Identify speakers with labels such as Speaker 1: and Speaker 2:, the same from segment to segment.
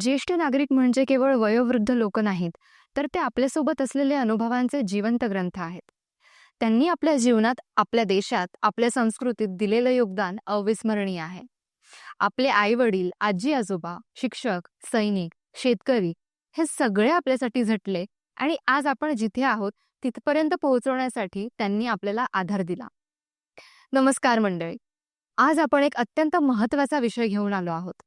Speaker 1: ज्येष्ठ नागरिक म्हणजे केवळ वयोवृद्ध लोक नाहीत तर ते आपल्यासोबत असलेले अनुभवांचे जिवंत ग्रंथ आहेत. त्यांनी आपल्या जीवनात आपल्या देशात आपल्या संस्कृतीत दिलेलं योगदान अविस्मरणीय आहे. आपले आई वडील आजी आजोबा शिक्षक सैनिक शेतकरी हे सगळे आपल्यासाठी झटले आणि आज आपण जिथे आहोत तिथपर्यंत पोहोचवण्यासाठी त्यांनी आपल्याला आधार दिला. नमस्कार मंडळी. आज आपण एक अत्यंत महत्त्वाचा विषय घेऊन आलो आहोत.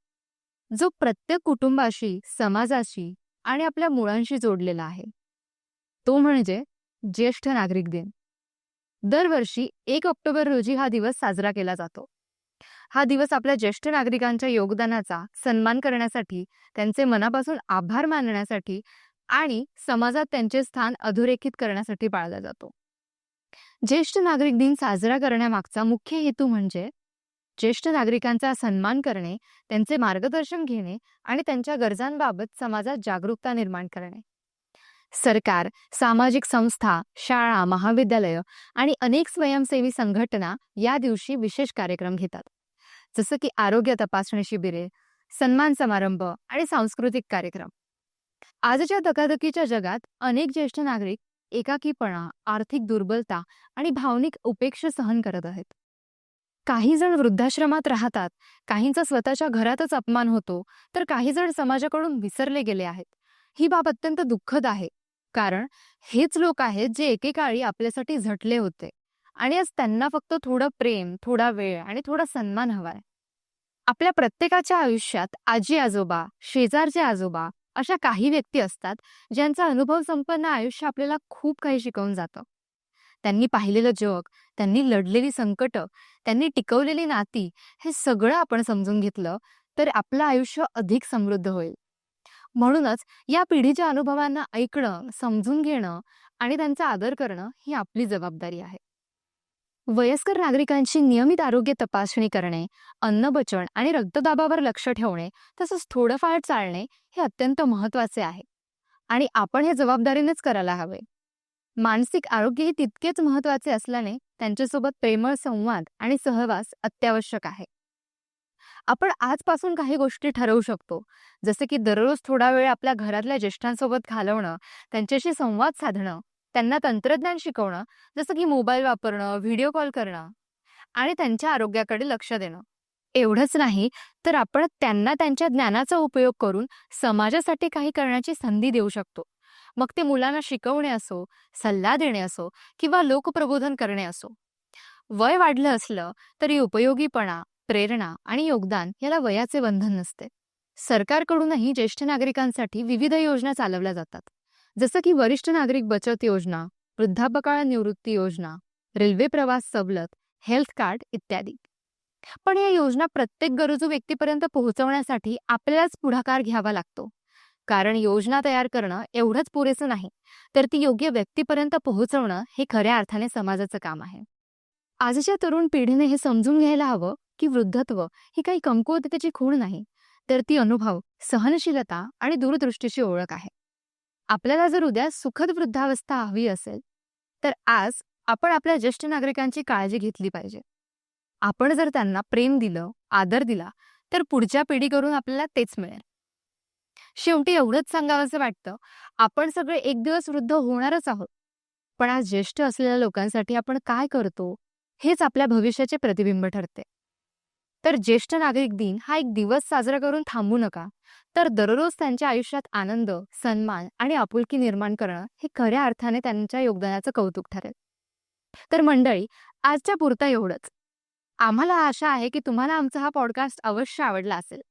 Speaker 1: जो प्रत्येक कुटुंबाशी समाजाशी आणि आपल्या मुळांशी जोडलेला आहे. तो म्हणजे ज्येष्ठ नागरिक दिन. दरवर्षी एक ऑक्टोबर रोजी हा दिवस साजरा केला जातो. हा दिवस आपल्या ज्येष्ठ नागरिकांच्या योगदानाचा सन्मान करण्यासाठी त्यांचे मनापासून आभार मानण्यासाठी आणि समाजात त्यांचे स्थान अधोरेखित करण्यासाठी पाळला जातो. ज्येष्ठ नागरिक दिन साजरा करण्यामागचा मुख्य हेतू म्हणजे ज्येष्ठ नागरिकांचा सन्मान करणे त्यांचे मार्गदर्शन घेणे आणि त्यांच्या गरजांबाबत समाजात जागरूकता निर्माण करणे. सरकार सामाजिक संस्था शाळा महाविद्यालय आणि अनेक स्वयंसेवी संघटना या दिवशी विशेष कार्यक्रम घेतात. जसं की आरोग्य तपासणी शिबिरे सन्मान समारंभ आणि सांस्कृतिक कार्यक्रम. आजच्या धकाधकीच्या जगात अनेक ज्येष्ठ नागरिक एकाकीपणा आर्थिक दुर्बलता आणि भावनिक उपेक्षा सहन करत आहेत. काही जण वृद्धाश्रमात राहतात. काहींचा स्वतःच्या घरातच अपमान होतो. तर काही जण समाजाकडून विसरले गेले आहेत. ही बाब अत्यंत दुःखद आहे. कारण हेच लोक आहेत जे एकेकाळी आपल्यासाठी झटले होते. आणि आज त्यांना फक्त थोडं प्रेम थोडा वेळ आणि थोडा सन्मान हवाय आपल्या प्रत्येकाच्या आयुष्यात आजी आजोबा शेजारचे आजोबा अशा काही व्यक्ती असतात ज्यांचा अनुभव संपन्न आयुष्य आपल्याला खूप काही शिकवून जातं. त्यांनी पाहिलेलं जग त्यांनी लढलेली संकट त्यांनी टिकवलेली नाती हे सगळं आपण समजून घेतलं तर आपलं आयुष्य अधिक समृद्ध होईल. म्हणूनच या पिढीच्या अनुभवांना ऐकणं समजून घेणं आणि त्यांचा आदर करणं ही आपली जबाबदारी आहे. वयस्कर नागरिकांची नियमित आरोग्य तपासणी करणे अन्न बचण आणि रक्तदाबावर लक्ष ठेवणे तसंच थोडंफार चालणे हे अत्यंत महत्त्वाचे आहे. आणि आपण हे जबाबदारीनेच करायला हवे. मानसिक आरोग्य हे तितकेच महत्त्वाचे असल्याने त्यांच्यासोबत प्रेमळ संवाद आणि सहवास अत्यावश्यक आहे. आपण आजपासून काही गोष्टी ठरवू शकतो. जसे की दररोज थोडा वेळ आपल्या घरातल्या ज्येष्ठांसोबत घालवणं त्यांच्याशी संवाद साधणं त्यांना तंत्रज्ञान शिकवणं जसं की मोबाईल वापरणं व्हिडिओ कॉल करणं आणि त्यांच्या आरोग्याकडे लक्ष देणं. एवढंच नाही तर आपण त्यांना त्यांच्या ज्ञानाचा उपयोग करून समाजासाठी काही करण्याची संधी देऊ शकतो. मग ते मुलांना शिकवणे असो सल्ला देणे असो किंवा लोकप्रबोधन करणे असो. वय वाढलं असलं तरी उपयोगीपणा प्रेरणा आणि योगदान याला वयाचे बंधन नसते. सरकारकडूनही ज्येष्ठ नागरिकांसाठी विविध योजना चालवल्या जातात. जसं की वरिष्ठ नागरिक बचत योजना वृद्धापकाळ निवृत्ती योजना रेल्वे प्रवास सवलत हेल्थ कार्ड इत्यादी. पण या योजना प्रत्येक गरजू व्यक्तीपर्यंत पोहोचवण्यासाठी आपल्यालाच पुढाकार घ्यावा लागतो. कारण योजना तयार करणं एवढंच पुरेसं नाही. तर ती योग्य व्यक्तीपर्यंत पोहोचवणं हे खऱ्या अर्थाने समाजाचं काम आहे. आजच्या तरुण पिढीने हे समजून घ्यायला हवं की वृद्धत्व ही काही कमकुवतेची खूण नाही तर ती अनुभव सहनशीलता आणि दूरदृष्टीची ओळख आहे. आपल्याला जर उद्या सुखद वृद्धावस्था हवी असेल तर आज आपण आपल्या ज्येष्ठ नागरिकांची काळजी घेतली पाहिजे. आपण जर त्यांना प्रेम दिलं आदर दिला तर पुढच्या पिढीकडून आपल्याला तेच मिळेल. शेवटी एवढंच सांगावंसं वाटतं. आपण सगळे एक दिवस वृद्ध होणारच आहोत. पण आज ज्येष्ठ असलेल्या लोकांसाठी आपण काय करतो हेच आपल्या भविष्याचे प्रतिबिंब ठरते. तर ज्येष्ठ नागरिक दिन हा एक दिवस साजरा करून थांबू नका. तर दररोज त्यांच्या आयुष्यात आनंद सन्मान आणि आपुलकी निर्माण करणं हे खऱ्या अर्थाने त्यांच्या योगदानाचं कौतुक ठरेल. तर मंडळी आजच्या पुरता एवढंच. आम्हाला आशा आहे की तुम्हाला आमचा हा पॉडकास्ट अवश्य आवडला असेल.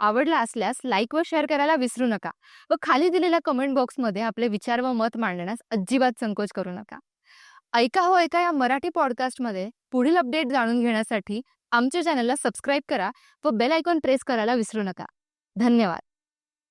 Speaker 1: आवडला असल्यास लाईक व शेअर करायला विसरू नका व खाली दिलेल्या कमेंट बॉक्समध्ये आपले विचार व मत मांडण्यास अजिबात संकोच करू नका. ऐका हो ऐका या मराठी पॉडकास्टमध्ये पुढील अपडेट जाणून घेण्यासाठी आमच्या चॅनलला सबस्क्राईब करा व बेल आयकॉन प्रेस करायला विसरू नका. धन्यवाद.